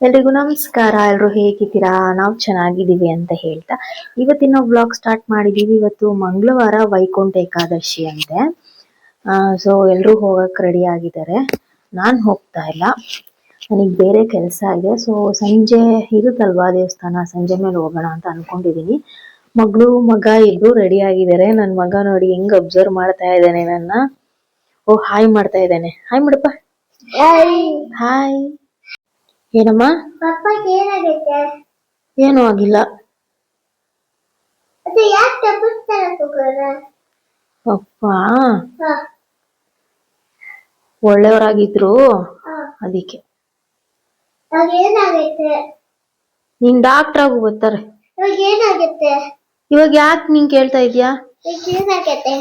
ಎಲ್ರಿಗೂ ನಮಸ್ಕಾರ. ಎಲ್ರು ಹೇಗಿದ್ದೀರಾ? ನಾವು ಚೆನ್ನಾಗಿದ್ದೀವಿ ಅಂತ ಹೇಳ್ತಾ. ಇವತ್ತಿನ ಬ್ಲಾಗ್ ಸ್ಟಾರ್ಟ್ ಮಾಡಿದೀವಿ. ಇವತ್ತು ಮಂಗಳವಾರ ವೈಕುಂಠ ಏಕಾದಶಿ ಅಂತೆ. ಸೊ ಎಲ್ಲರೂ ಹೋಗಕ್ಕೆ ರೆಡಿ ಆಗಿದ್ದಾರೆ. ನಾನು ಹೋಗ್ತಾ ಇಲ್ಲ. ನನಗೆ ಬೇರೆ ಕೆಲಸ ಇದೆ. ಸೊ ಸಂಜೆ ಇರುತ್ತಲ್ವಾ ದೇವಸ್ಥಾನ? ಸಂಜೆ ಮೇಲೆ ಹೋಗೋಣ ಅಂತ ಅನ್ಕೊಂಡಿದೀನಿ. ಮಗಳು ಮಗ ಇಬ್ರು ರೆಡಿ ಆಗಿದ್ದಾರೆ. ನನ್ನ ಮಗ ನೋಡಿ ಹೆಂಗ್ ಅಬ್ಸರ್ವ್ ಮಾಡ್ತಾ ಇದ್ದಾನೆ ನನ್ನ. ಓ ಹಾಯ್ ಮಾಡ್ತಾ ಇದ್ದಾನೆ. ಹಾಯ್ ಮಾಡಪ್ಪ. ಹಾಯ್ ಏನಮ್ಮ? ಪಪ್ಪಗೆ ಏನಾಗೈತೆ ಏನೂ ಆಗಿಲ್ಲ. ಅದು ಯಾಕೆ ಟಬಲ್ ತರ ತಗೋರ ಅಪ್ಪ ಒಳ್ಳೆಯವರಾಗಿದ್ರು. ಅದಕ್ಕೆ. ಅವಾಗ ಏನಾಗೈತೆ? ನೀನ್ ಡಾಕ್ಟರ್ ಆಗು ಬರ್ತಾರೆ. ಇವಾಗ ಏನಾಗೈತೆ ಇವಾಗ ಯಾಕೆ ನೀನ್ ಕೇಳ್ತಾ ಇದ್ಯಾ ಏನಾಗೈತೆ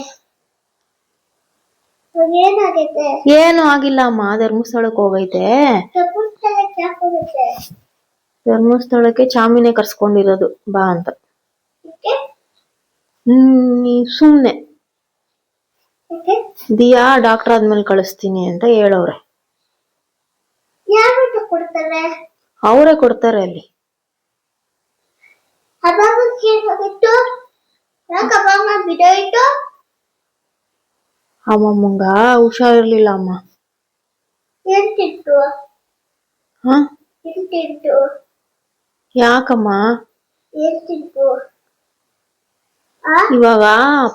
ಇವಾಗ ಏನಾಗೈತೆ ಏನು ಆಗಿಲ್ಲ ಅಮ್ಮ ಧರ್ಮಸ್ಥಳಕ್ಕೆ ಹೋಗೈತೆ. ಧರ್ಮಸ್ಥಳಕ್ಕೆ ಚಾಮಿನೇ ಕರ್ಸ್ಕೊಂಡಿರೋದು ಬಾ ಅಂತ. ಸುಮ್ನೆ. ದಿಯಾ ಡಾಕ್ಟರ್ ಆದ್ಮೇಲೆ ಕಳಿಸ್ತೀನಿ ಅಂತ ಹೇಳವ್ರೆ. ಅವರೇ ಕೊಡ್ತಾರೆ ಅಲ್ಲಿ. ಅಮ್ಮಮ್ಮಂಗ ಹುಷಾರಿರ್ಲಿಲ್ಲ ಅಮ್ಮ. ಹ? ಏನ್ ಯಾಕಮ್ಮ? ಎಂಟೆಂಟು. ಇವಾಗ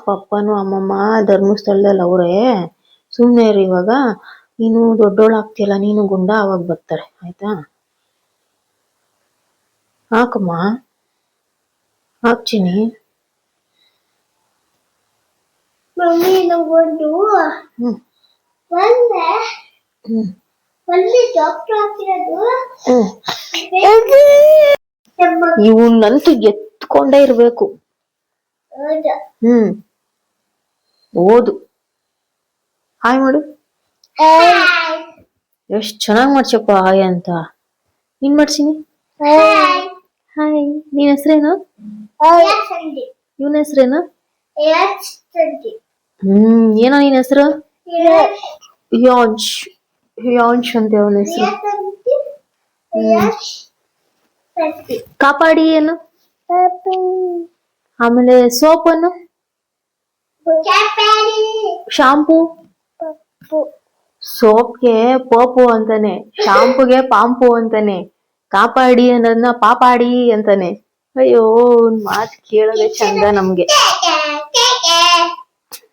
ಪಪ್ಪನು ಅಮ್ಮಮ್ಮ ಧರ್ಮಸ್ಥಳದಲ್ಲಿ ಅವರೇ ಸುಮ್ನೆ ಇರು ಇವಾಗ. ನೀನು ದೊಡ್ಡೋಳಾಗ್ತಿಯಲ್ಲ ನೀನು ಗುಂಡ ಅವಾಗ ಬರ್ತಾರೆ ಆಯ್ತಾ? ಹಾಕಮ್ಮ. ಹಾಕ್ತೀನಿ. ಮಮ್ಮಿ ನಂಗೊಂದು ಹ್ಮ್. ಒಂದೇ ಇವನ್ನಂತೂ ಎತ್ಕೊಂಡೇ ಇರ್ಬೇಕು. ಹ್ಮ್. ಓದು. ಹಾಯ್ ಮಾಡು. ಎಷ್ಟ್ ಚೆನ್ನಾಗ್ ಮಾಡ್ಸಪ್ಪ ಹಾಯ್ ಅಂತ. ನೀನ್ ಮಾಡ್ಸಿನಿ? ಹಾಯ್. ಹಾಯ್. ನಿನ್ ಹೆಸ್ರೇನು? ಇವನ ಹೆಸ್ರೇನು? ಹ್ಮ್. ಏನೋ ನಿನ್ ಹೆಸರು? ಯಾಂಶ್ ಯಾನ್ಶ್ ಯಾನ್ಶ್ ಅಂತ ಅವನ ಹೆಸರು. ಕಾಪಾಡಿ ಏನು? ಆಮೇಲೆ ಸೋಪ್ ಅನ್ನು? ಶಾಂಪು? ಸೋಪ್ಗೆ ಪೋಪು ಅಂತಾನೆ ಶಾಂಪುಗೆ ಪಾಂಪು ಅಂತಾನೆ ಕಾಪಾಡಿ ಅನ್ನೋದನ್ನ ಪಾಪಾಡಿ ಅಂತಾನೆ. ಅಯ್ಯೋ ಮಾತ್ ಕೇಳೋದೇ ಚಂದ ನಮ್ಗೆ.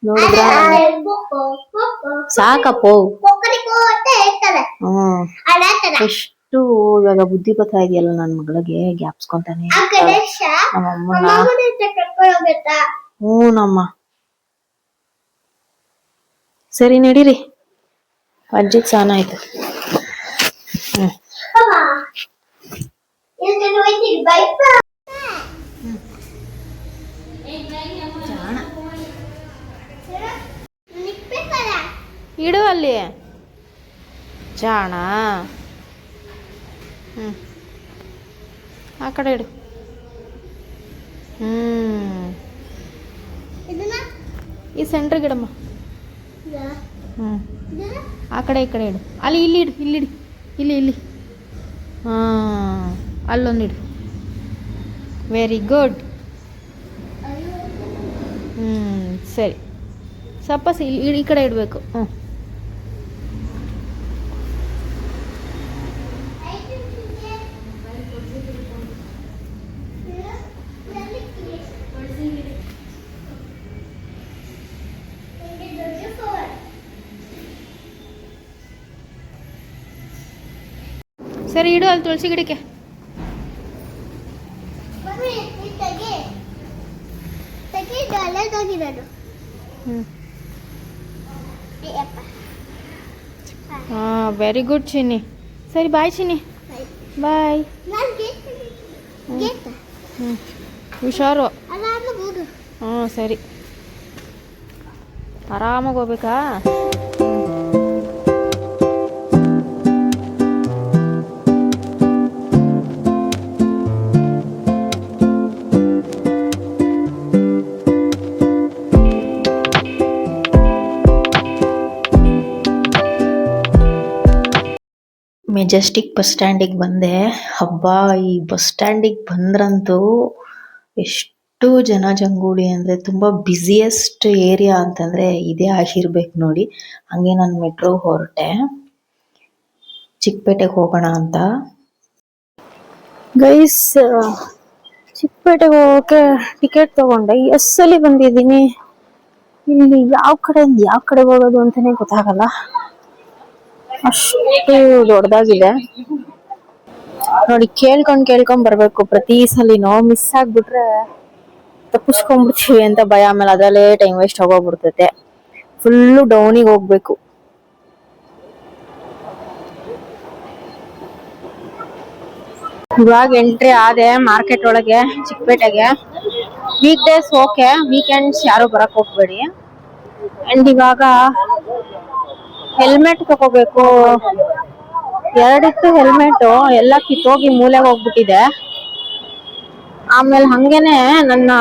ನೋಡಿದ್ರ? ಸಾಕಪ್ಪೋ. ಎಷ್ಟು ಇವಾಗ ಬುದ್ಧಿ ಬರ್ತಾ ಇದೆಯಲ್ಲ ನನ್ ಮಗಳಿಗೆ ಗ್ಯಾಪ್ಸ್ಕೊಂತಾನೆ ಇರ್ತಾಳೆ. ನಮ್ಮಮ್ಮನ. ಹ್ಞೂ ನಮ್ಮ. ಸರಿ ನಡೀರಿ. ಅಜ್ಜಿ ಸ್ನಾನ ಆಯ್ತು. ಹ್ಮ್. ಇಡು ಅಲ್ಲಿ. ಜಾಣ. ಹ್ಮ್. ಆ ಕಡೆ ಇಡು. ಹ್ಮ್. ಈ ಸೆಂಟ್ರಿಗೆ ಇಡಮ್ಮ ಹ್ಮ್. ಆ ಕಡೆ ಈ ಕಡೆ ಇಡು. ಅಲ್ಲಿ ಇಲ್ಲಿ ಇಡು ಇಲ್ಲಿ ಇಡು. ಇಲ್ಲಿ ಇಲ್ಲಿ. ಹಾಂ ಅಲ್ಲೊಂದು ಇಡು. ವೆರಿ ಗುಡ್ ಹ್ಞೂ ಸರಿ. ಸಪ್ಪಸ್ ಇಲ್ಲಿ ಈ ಕಡೆ ಇಡಬೇಕು. ಹ್ಞೂ ಸರಿ ಇಡು ಅಲ್ಲಿ ತುಳಸಿ ಗಿಡಕ್ಕೆ. ಹ್ಞೂ ಹಾಂ ವೆರಿ ಗುಡ್ ಚಿನ್ನಿ ಸರಿ ಬಾಯ್ ಚಿನ್ನಿ ಬಾಯ್ ಹ್ಞೂ ಹುಷಾರು. ಹ್ಞೂ ಸರಿ. ಆರಾಮಾಗಿ ಹೋಗ್ಬೇಕಾ? ಮೆಜೆಸ್ಟಿಕ್ ಬಸ್ ಸ್ಟ್ಯಾಂಡಿಗೆ ಬಂದೆ. ಹಬ್ಬ, ಈ ಬಸ್ ಸ್ಟ್ಯಾಂಡಿಗೆ ಬಂದ್ರಂತೂ ಎಷ್ಟು ಜನ ಜಂಗೂಡಿ ಅಂದರೆ ತುಂಬ ಬ್ಯುಸಿಯೆಸ್ಟ್ ಏರಿಯಾ ಅಂತಂದರೆ ಇದೇ ಆಗಿರ್ಬೇಕು ನೋಡಿ. ಹಂಗೆ ನಾನು ಮೆಟ್ರೋ ಹೊರಟೆ. ಚಿಕ್ಕಪೇಟೆಗೆ ಹೋಗೋಣ ಅಂತ. ಗೈಸ್ ಚಿಕ್ಕಪೇಟೆಗೆ ಹೋಗೋಕೆ ಟಿಕೆಟ್ ತಗೊಂಡೆ. ಎಸ್ ಅಲ್ಲಿ ಬಂದಿದ್ದೀನಿ. ಇಲ್ಲಿ ಯಾವ ಕಡೆಯಿಂದ ಯಾವ ಕಡೆ ಹೋಗೋದು ಅಂತಾನೆ ಗೊತ್ತಾಗಲ್ಲ. ಅಷ್ಟು ದೊಡ್ಡದಾಗಿದೆ. ನೋಡಿ, ಕೇಳ್ಕೊಂಡ್ ಕೇಳ್ಕೊಂಡ್ ಬರ್ಬೇಕು. ಪ್ರತಿ ಸಲಿನೂ ಮಿಸ್ ಆಗ್ಬಿಟ್ರೆ ತಪ್ಪಿಸ್ಕೊಂಡ್ಬಿಡ್ತೀವಿ ಅಂತ ಭಯ. ಆಮೇಲೆ ಅದರಲ್ಲೇ ಟೈಮ್ ವೇಸ್ಟ್ ಆಗೋಗ್ಬಿಡ್ತೈತೆ. ಫುಲ್ಲು ಡೌನಿಗೆ ಹೋಗ್ಬೇಕು. ಇವಾಗ ಎಂಟ್ರಿ ಆದೆ ಮಾರ್ಕೆಟ್ ಒಳಗೆ, ಚಿಕ್ಕಪೇಟೆಗೆ. ವೀಕ್ ಡೇಸ್ ಓಕೆ ವೀಕೆಂಡ್ಸ್ ಯಾರು ಬರಕ್ ಹೋಗ್ಬೇಡಿ. ಅಂಡ್ ಇವಾಗ ಹೆಲ್ಮೆಟ್ ತಗೋಬೇಕು. ಎರಡಿತ್ತು ಹೆಲ್ಮೆಟ್ ಎಲ್ಲ ಕಿತ್ತೋಗಿ ಮೂಲೆಗೆ ಹೋಗ್ಬಿಟ್ಟಿದೆ. ಆಮೇಲೆ ಹಂಗೇನೆ ನನ್ನ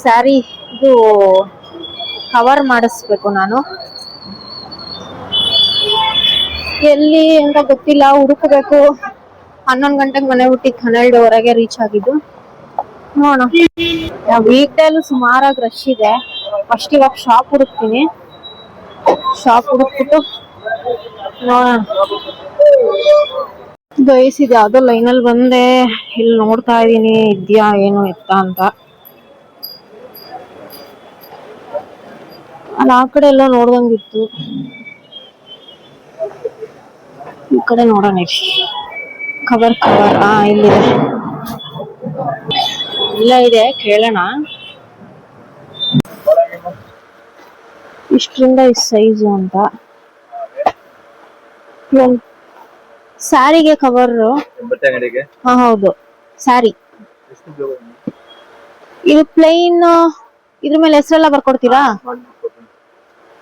ಸ್ಯಾರಿ ಇದು ಕವರ್ ಮಾಡಿಸ್ಬೇಕು ನಾನು. ಎಲ್ಲಿ ಅಂತ ಗೊತ್ತಿಲ್ಲ, ಹುಡುಕಬೇಕು. ಹನ್ನೊಂದು ಗಂಟೆಗೆ ಮನೆ ಬಿಟ್ಟಿದ್ದು ಹನ್ನೆರಡುವರೆಗೆ ರೀಚ್ ಆಗಿದ್ದು. ನೋಡೋಣ. ವೀಕ್ ಡೇಲು ಸುಮಾರಾಗಿ ರಶ್ ಇದೆ. ಫಸ್ಟ್ ಇವಾಗ ಶಾಪ್ ಹುಡುಕ್ತೀನಿ. ಶಾಪ್ ಹುಡುಕ್ಬಿಟ್ಟು ನೋಡೋಣ. ಬಯಸಿದೆ ಯಾವ್ದೋ ಲೈನಲ್ಲಿ ಬಂದೆ. ಇಲ್ಲಿ ನೋಡ್ತಾ ಇದೀನಿ ಇದ್ಯಾ, ಏನು, ಎತ್ತ ಅಂತ. ಅಲ್ಲಿ ಆ ಕಡೆ ಎಲ್ಲ ನೋಡ್ದಂಗಿತ್ತು. ಈ ಕಡೆ ನೋಡೋಣ ಕವರ್ ಕವರ್ ಆ, ಇಲ್ಲಿದೆ. ಇಲ್ಲ, ಇದೆ, ಕೇಳೋಣ. ಇಷ್ಟರಿಂದ ಇಷ್ಟು ಸೈಜು ಅಂತ. ಸ್ಯಾರಿಗೆ ಕವರ್ ಹಾ ಹೌದು. ಸ್ಯಾರಿ ಇದು? ಪ್ಲೈನ್ ಇದ್ರ ಮೇಲೆ ಹೆಸರೆಲ್ಲ ಬರ್ಕೊಡ್ತೀರಾ?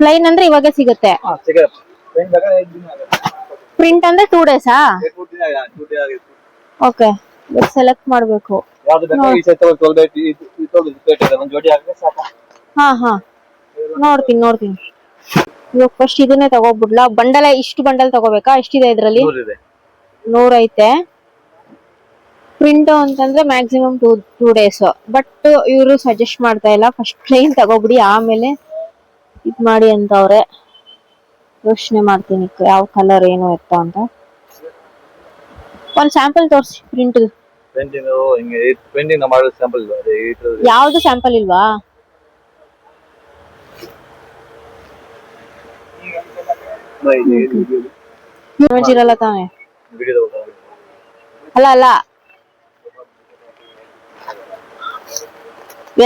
ಪ್ಲೈನ್ ಅಂದ್ರೆ ಇವಾಗೆ ಸಿಗುತ್ತೆ. ಪ್ರಿಂಟ್ ಅಂದ್ರೆ ಟೂ ಡೇಸಾ ಓಕೆ ಸೆಲೆಕ್ಟ್ ಮಾಡ್ಬೇಕು. ಹಾ ಹಾ. ನೋಡ್ತೀನಿ ನೋಡ್ತೀನಿ. ಇವಾಗ ಫಸ್ಟ್ ಇದನ್ನೇ ತಗೋಬಿಡ್ಲಾ? ಬಂಡಲ ಇಷ್ಟು ಬಂಡಲ್ ತಗೋಬೇಕಾ? ಎಷ್ಟಿದೆ ಇದ್ರಲ್ಲಿ? ನೂರೈತೆ ಇದೆ. ನೂರ್ ಐತೆ. ಪ್ರಿಂಟ್ ಅಂತಂದ್ರೆ maximum two two days but ಇವರು ಸಜೆಸ್ಟ್ ಮಾಡ್ತಾ ಇಲ್ಲ. ಫಸ್ಟ್ ಪ್ಲೇನ್ ತಗೋಬಿಡಿ. ಆಮೇಲೆ ಇದ್ ಮಾಡಿ ಅಂತ ಅವ್ರೆ ಯೋಚನೆ ಮಾಡ್ತೀನಿ ಯಾವ ಕಲರ್ ಏನು ಇತ್ತ ಅಂತ. ಒಂದ್ ಸ್ಯಾಂಪಲ್ ತೋರಿಸಿ ಪ್ರಿಂಟ್ ಯಾವ್ದು ಸ್ಯಾಂಪಲ್ ಇಲ್ವಾ? ತಾನೆ ಅಲ್ಲ ಅಲ್ಲ.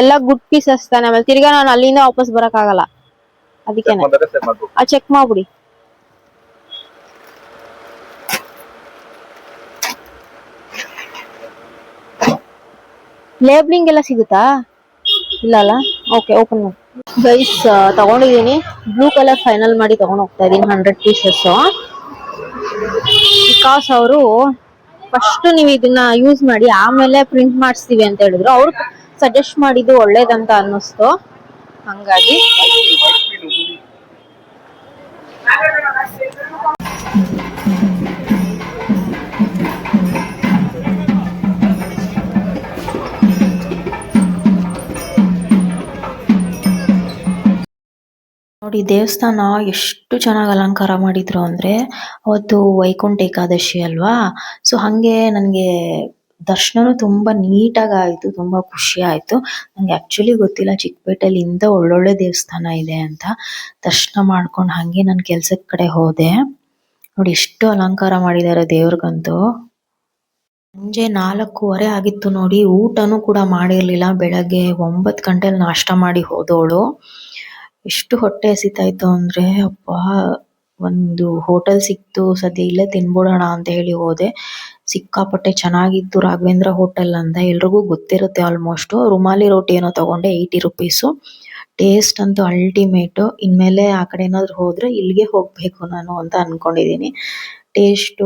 ಎಲ್ಲ ಗುಡ್ ಪೀಸಸ್ ತಾನೆ. ಆಮೇಲೆ ತಿರ್ಗಾ ನಾನು ಅಲ್ಲಿಂದ ವಾಪಸ್ ಬರಕ್ ಆಗಲ್ಲ ಆ ಚೆಕ್ ಮಾಡ್ಬಿಡಿ. ಲೇಬ್ಲಿಂಗ್ ಎಲ್ಲ ಸಿಗುತ್ತಾ? ಇಲ್ಲ ಅಲ್ಲ? ಓಕೆ ಓಪನ್ ಮಾಡಿ. ಗೈಸ್ ತಗೊಂಡಿದ್ದೀನಿ. ಬ್ಲೂ ಕಲರ್ ಫೈನಲ್ ಮಾಡಿ ತಗೊಂಡ್ ಹೋಗ್ತಾ ಇದೀನಿ ಹಂಡ್ರೆಡ್ ಪೀಸಸ್ ಬಿಕಾಸ್ ಅವರು ಫಸ್ಟ್ ನೀವು ಇದನ್ನ ಯೂಸ್ ಮಾಡಿ, ಆಮೇಲೆ ಪ್ರಿಂಟ್ ಮಾಡಿಸ್ತೀವಿ ಅಂತ ಹೇಳಿದ್ರು. ಅವ್ರು ಸಜೆಸ್ಟ್ ಮಾಡಿದ್ದು ಒಳ್ಳೇದಂತ ಅನ್ನಿಸ್ತು. ಹಂಗಾಗಿ. ನೋಡಿ ದೇವಸ್ಥಾನ ಎಷ್ಟು ಚೆನ್ನಾಗಿ ಅಲಂಕಾರ ಮಾಡಿದ್ರು ಅಂದ್ರೆ ಅವತ್ತು ವೈಕುಂಠ ಏಕಾದಶಿ ಅಲ್ವಾ? ಸೊ ಹಂಗೆ ನನಗೆ ದರ್ಶನನು ತುಂಬಾ ನೀಟಾಗಿ ಆಯ್ತು, ತುಂಬಾ ಖುಷಿ ಆಯ್ತು. ನಂಗೆ ಆಕ್ಚುಲಿ ಗೊತ್ತಿಲ್ಲ ಚಿಕ್ಕಪೇಟೆಲಿ ಇಂದ ಒಳ್ಳೊಳ್ಳೆ ದೇವಸ್ಥಾನ ಇದೆ ಅಂತ. ದರ್ಶನ ಮಾಡ್ಕೊಂಡು ಹಂಗೆ ನನ್ನ ಕೆಲ್ಸದ ಕಡೆ ಹೋದೆ. ನೋಡಿ ಎಷ್ಟು ಅಲಂಕಾರ ಮಾಡಿದ್ದಾರೆ ದೇವ್ರಿಗಂತೂ. ಸಂಜೆ ನಾಲ್ಕೂವರೆ ಆಗಿತ್ತು ನೋಡಿ, ಊಟನು ಕೂಡ ಮಾಡಿರ್ಲಿಲ್ಲ. ಬೆಳಗ್ಗೆ ಒಂಬತ್ತು ಗಂಟೆಲಿ ನಾಷ್ಟ ಮಾಡಿ ಹೋದವಳು ಎಷ್ಟು ಹೊಟ್ಟೆ ಹಸಿತಾ ಇತ್ತು ಅಂದ್ರೆ ಅಪ್ಪ ಒಂದು ಹೋಟೆಲ್ ಸಿಕ್ತು, ಸದ್ಯ ಇಲ್ಲೇ ತಿನ್ಬಿಡೋಣ ಅಂತ ಹೇಳಿ ಹೋದೆ. ಸಿಕ್ಕಾಪಟ್ಟೆ ಚೆನ್ನಾಗಿತ್ತು ರಾಘವೇಂದ್ರ ಹೋಟೆಲ್ ಅಂತ ಎಲ್ರಿಗೂ ಗೊತ್ತಿರುತ್ತೆ ಆಲ್ಮೋಸ್ಟ್ ರುಮಾಲಿ ರೋಟಿ ಏನೋ ತಗೊಂಡೆ ಏಯ್ಟಿ ರುಪೀಸ್ ಟೇಸ್ಟ್ ಅಂತೂ ಅಲ್ಟಿಮೇಟ್ ಇನ್ಮೇಲೆ ಆ ಕಡೆ ಏನಾದ್ರು ಹೋದ್ರೆ ಇಲ್ಲಿಗೆ ಹೋಗ್ಬೇಕು ನಾನು ಅಂತ ಅನ್ಕೊಂಡಿದೀನಿ ಟೇಸ್ಟ್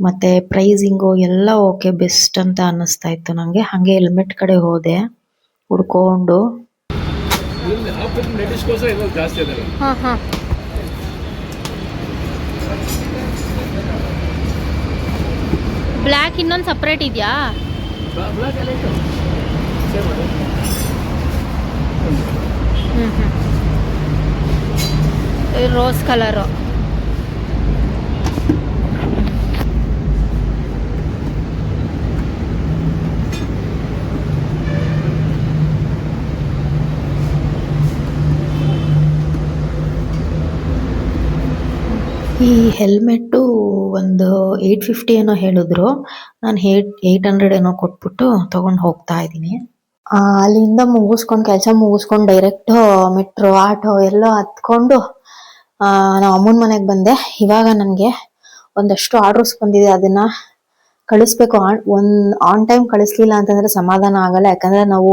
ಮತ್ತೆ ಪ್ರೈಸಿಂಗು ಎಲ್ಲ ಓಕೆ ಬೆಸ್ಟ್ ಅಂತ ಅನ್ನಿಸ್ತಾ ಇತ್ತು ನಂಗೆ. ಹಂಗೆ ಹೆಲ್ಮೆಟ್ ಕಡೆ ಹೋದೆ, ಹುಡ್ಕೊಂಡು. ಇಲ್ಲಿ ಆ ಫಿಲ್ಮ್ ನಟಿಸ್ಕೋಸ್ಕರ ಇನ್ನೊಂದು ಜಾಸ್ತಿ ಅದಾರೆ ಹಾಂ ಹಾಂ. ಬ್ಲ್ಯಾಕ್ ಇನ್ನೊಂದು ಸಪ್ರೇಟ್ ಇದೆಯಾ? ಬ್ಲ್ಯಾಕ್ ಎಲ್ಲ ಇತ್ತು. ಸೇಮ್ ಅದು ಹ್ಞೂ ಹ್ಞೂ ರೋಸ್ ಕಲರು ಈ ಹೆಲ್ಮೆಟ್ಟು ಒಂದು ಏಯ್ಟ್ ಫಿಫ್ಟಿ ಏನೋ ಹೇಳಿದ್ರು. ನಾನು ಏಟ್ ಏಯ್ಟ್ ಹಂಡ್ರೆಡ್ ಏನೋ ಕೊಟ್ಬಿಟ್ಟು ತಗೊಂಡು ಹೋಗ್ತಾ ಇದ್ದೀನಿ. ಅಲ್ಲಿಂದ ಮುಗಿಸ್ಕೊಂಡು ಕೆಲಸ ಮುಗಿಸ್ಕೊಂಡು ಡೈರೆಕ್ಟ್ ಮೆಟ್ರೋ ಆಟೋ ಎಲ್ಲ ಹತ್ಕೊಂಡು ನಾವು ಅಮ್ಮನ ಮನೆಗೆ ಬಂದೆ. ಇವಾಗ ನನಗೆ ಒಂದಷ್ಟು ಆರ್ಡರ್ಸ್ ಬಂದಿದೆ ಅದನ್ನ. ಕಳಿಸ್ಬೇಕು. ಆನ್ ಒನ್ ಆನ್ ಟೈಮ್ ಕಳಿಸ್ಲಿಲ್ಲ ಅಂತಂದ್ರೆ ಸಮಾಧಾನ ಆಗಲ್ಲ. ಯಾಕಂದ್ರೆ ನಾವು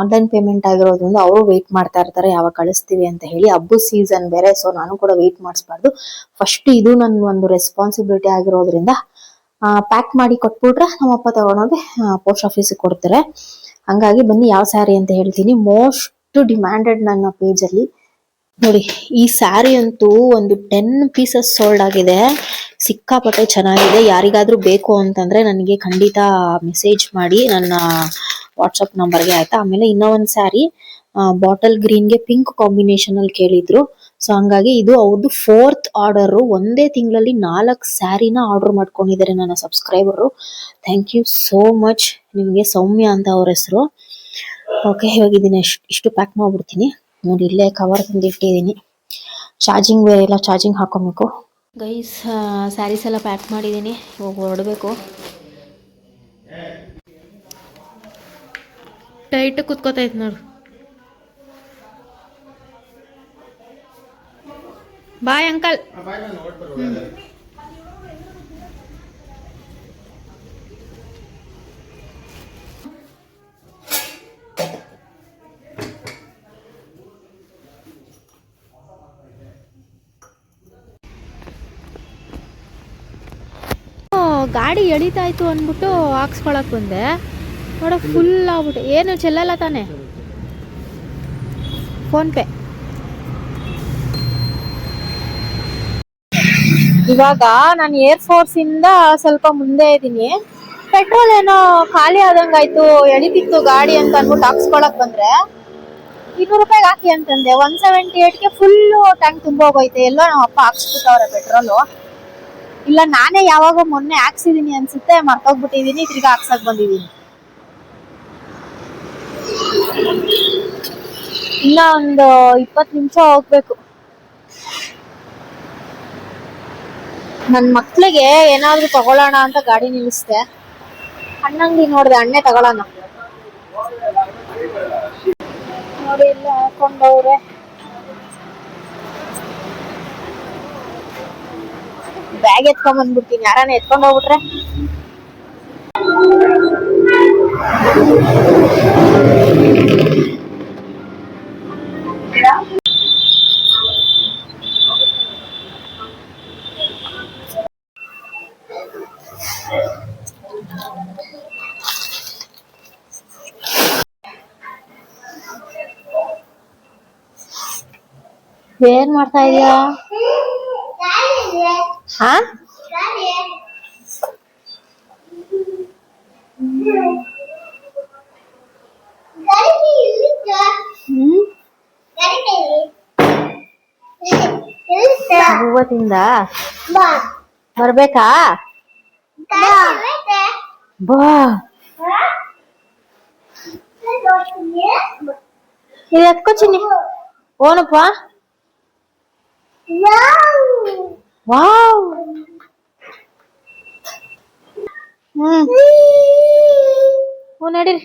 ಆನ್ಲೈನ್ ಪೇಮೆಂಟ್ ಆಗಿರೋದ್ರಿಂದ ಅವರು ವೇಟ್ ಮಾಡ್ತಾ ಇರ್ತಾರೆ, ಯಾವಾಗ ಕಳಿಸ್ತೀವಿ ಅಂತ ಹೇಳಿ. ಹಬ್ಬದ ಸೀಸನ್ ಬೇರೆ ಸೊ ನಾನು ಕೂಡ ವೇಟ್ ಮಾಡಿಸ್ಬಾರ್ದು. ಫಸ್ಟ್ ಇದು ನನ್ನ ಒಂದು ರೆಸ್ಪಾನ್ಸಿಬಿಲಿಟಿ ಆಗಿರೋದ್ರಿಂದ ಪ್ಯಾಕ್ ಮಾಡಿ ಕೊಟ್ಬಿಟ್ರೆ ನಮ್ಮಪ್ಪ ತಗೊಂಡೋಗಿ ಪೋಸ್ಟ್ ಆಫೀಸಿಗೆ ಕೊಡ್ತಾರೆ. ಹಂಗಾಗಿ ಬನ್ನಿ, ಯಾವ ಸ್ಯಾರಿ ಅಂತ ಹೇಳ್ತೀನಿ. ಮೋಸ್ಟ್ ಡಿಮ್ಯಾಂಡೆಡ್ ನನ್ನ ಪೇಜಲ್ಲಿ ನೋಡಿ, ಈ ಸ್ಯಾರಿ ಅಂತೂ ಒಂದು ಟೆನ್ ಪೀಸಸ್ ಸೋಲ್ಡ್ ಆಗಿದೆ. ಸಿಕ್ಕಾಪಟ್ಟೆ ಚೆನ್ನಾಗಿದೆ. ಯಾರಿಗಾದ್ರೂ ಬೇಕು ಅಂತಂದ್ರೆ ನನಗೆ ಖಂಡಿತ ಮೆಸೇಜ್ ಮಾಡಿ. ನನ್ನ ವಾಟ್ಸಪ್ ನಂಬರ್ಗೆ ಆಯ್ತಾ? ಆಮೇಲೆ ಇನ್ನೂ ಒಂದು ಸ್ಯಾರಿ ಬಾಟಲ್ ಗ್ರೀನ್ಗೆ ಪಿಂಕ್ ಕಾಂಬಿನೇಷನ್ ಅಲ್ಲಿ ಕೇಳಿದ್ರು. ಸೊ ಹಂಗಾಗಿ ಇದು ಅವ್ರದ್ದು ಫೋರ್ತ್ ಆರ್ಡರ್ ಒಂದೇ ತಿಂಗಳಲ್ಲಿ ನಾಲ್ಕು ಸ್ಯಾರಿನ ಆರ್ಡರ್ ಮಾಡ್ಕೊಂಡಿದ್ದಾರೆ ನನ್ನ subscriber thank you so much ನಿಮಗೆ ಸೌಮ್ಯ ಅಂತ ಅವ್ರ ಹೆಸರು. ಓಕೆ ಇವಾಗ ಇದನ್ನ ಇಷ್ಟು ಪ್ಯಾಕ್ ಮಾಡ್ಬಿಡ್ತೀನಿ. ನೋಡಿ, ಇಲ್ಲೇ ಕವರ್ ತಂದಿಟ್ಟಿದ್ದೀನಿ. ಚಾರ್ಜಿಂಗ್ ಬೇರೆ ಇಲ್ಲ ಚಾರ್ಜಿಂಗ್ ಹಾಕೊಬೇಕು. ಗೈಸ್ ಸ್ಯಾರೀಸ್ ಎಲ್ಲ ಪ್ಯಾಕ್ ಮಾಡಿದ್ದೀನಿ. ಇವಾಗ ಹೊರಡಬೇಕು. ಟೈಟ್ ಕುತ್ಕೋತೈತೆ ನೋಡು. ಬಾಯ್ ಅಂಕಲ್ ಗಾಡಿ ಎಳಿತಾಯ್ತು ಅಂದ್ಬಿಟ್ಟು ಹಾಕ್ಸ್ಕೊಳಕ್ ಬಂದೆ. ನೋಡ ಫುಲ್ ಆಗ್ಬಿಟ್ಟು. ಏನು ಚೆಲ್ಲಲ್ಲ ತಾನೆ? PhonePe. ಇವಾಗ ನಾನು ಏರ್ ಫೋರ್ಸ್ ಇಂದ ಸ್ವಲ್ಪ ಮುಂದೆ ಇದ್ದೀನಿ. ಪೆಟ್ರೋಲ್ ಏನೋ ಖಾಲಿ ಆದಂಗಾಯ್ತು ಎಳಿತಿತ್ತು ಗಾಡಿ ಅಂತ ಅಂದ್ಬಿಟ್ಟು ಹಾಕ್ಸ್ಕೊಳಕ್ ಬಂದ್ರೆ. ಇನ್ನೂರು ರೂಪಾಯಿಗೆ ಹಾಕಿ ಅಂತಂದೆ. ಒನ್ ಸೆವೆಂಟಿ ಏಟ್ಗೆ ಫುಲ್ ಟ್ಯಾಂಕ್ ತುಂಬೋಗೈತೆ ಎಲ್ಲೋ ನಮ್ಮ ಅಪ್ಪ ಹಾಕ್ಸ್ಬಿಟ್ಟವ್ರೆ ಪೆಟ್ರೋಲು ಇಲ್ಲ, ನಾನೇ ಯಾವಾಗ ಮೊನ್ನೆ ಹಾಕ್ಸಿದೀನಿ ಅನ್ಸುತ್ತೆ ಮರ್ತೋಗ್ಬಿಟ್ಟಿದೀನಿ ತಿರ್ಗಾ ಹಾಕ್ಸಕ್ ಬಂದಿದೀನಿ. ಇನ್ನ ಒಂದು ಇಪ್ಪತ್ ನಿಮಿಷ ಹೋಗ್ಬೇಕು. ನನ್ ಮಕ್ಳಿಗೆ ಏನಾದ್ರೂ ತಗೊಳ್ಳೋಣ ಅಂತ ಗಾಡಿ ನಿಲ್ಲಿಸ್ದೆ. ಅಣ್ಣಂಗಿ ನೋಡ್ದೆ, ಅಣ್ಣೆ ತಗೊಳ್ಳೋಣ. ನೋಡಿ, ಇಲ್ಲ ಹಾಕೊಂಡವ್ರೆ. ಬ್ಯಾಗ್ ಎತ್ಕೊಂಡ್ ಬಂದ್ಬಿಡ್ತೀನಿ ಯಾರಾನ ಎತ್ಕೊಂಡ್ ಹೋಗ್ಬಿಟ್ರೆ ಏನ್ ಮಾಡ್ತಾ ಇದೀಯಾ ಹಾ ಹ್ಮ್ ಹೂವತ್ತಿಂದ ಬರ್ಬೇಕಾ ಬಾ ಇದು ಎತ್ಕೋ ಚಿನ್ನಿ ಓನಪ್ಪ ವಾವ್. ಹ್ಮ್. ಹ್ಞೂ ನಡೀರಿ.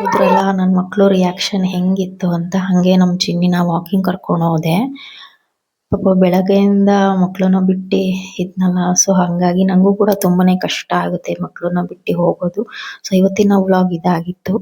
ಇದ್ರಲ್ಲ ನನ್ನ ಮಕ್ಕಳು ರಿಯಾಕ್ಷನ್ ಹೆಂಗಿತ್ತು ಅಂತ ಹಾಗೆ ನಮ್ಮ ಚಿನ್ನಿನ ವಾಕಿಂಗ್ ಕರ್ಕೊಂಡು ಹೋದೆ. ಪಾಪ ಬೆಳಗ್ಗೆಯಿಂದ ಮಕ್ಕಳನ್ನ ಬಿಟ್ಟು ಇದ್ನಲ್ಲ ಸೊ ಹಾಗಾಗಿ ನನಗೂ ಕೂಡ ತುಂಬಾನೇ ಕಷ್ಟ ಆಗುತ್ತೆ ಮಕ್ಕಳನ್ನ ಬಿಟ್ಟು ಹೋಗೋದು. ಸೊ ಇವತ್ತಿನ ವ್ಲಾಗ್ ಇದಾಗಿತ್ತು.